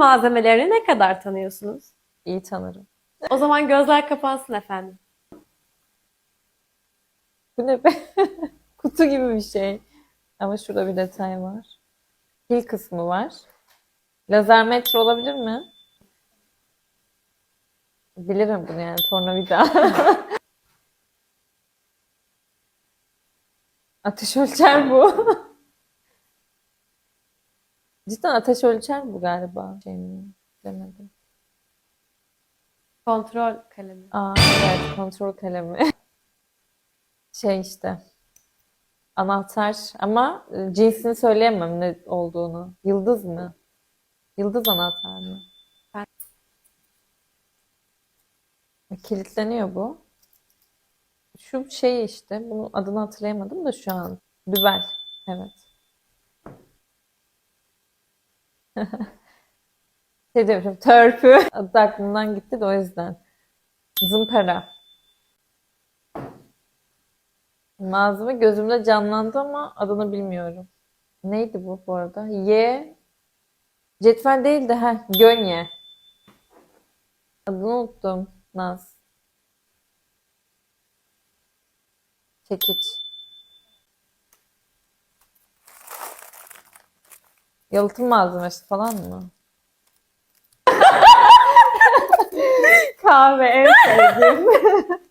malzemelerini ne kadar tanıyorsunuz? İyi tanırım. O zaman gözler kapansın efendim. Bu ne be? Kutu gibi bir şey. Ama şurada bir detay var. Pil kısmı var. Lazer metre olabilir mi? Bilirim bunu yani tornavida. Ateş ölçer bu. Cidden ateş ölçer bu galiba. Şey mi? Demedim. Kontrol kalemi. Aa evet kontrol kalemi. Şey işte. Anahtar ama e, cinsini söyleyemem ne olduğunu. Yıldız mı? Yıldız anahtar mı? Ben- Kilitleniyor bu. Şu şey işte. Bunu adını hatırlayamadım da şu an. Dübel. Evet. Şey diyorum, törpü. Adı da aklımdan gitti de o yüzden. Zımpara. Malzeme gözümde canlandı ama adını bilmiyorum. Neydi bu bu arada? Y. Cetvel değil de ha gönye. Adını unuttum. Naz. Çekiç. Yalıtım malzemesi falan mı? Kahve en sevdiğim.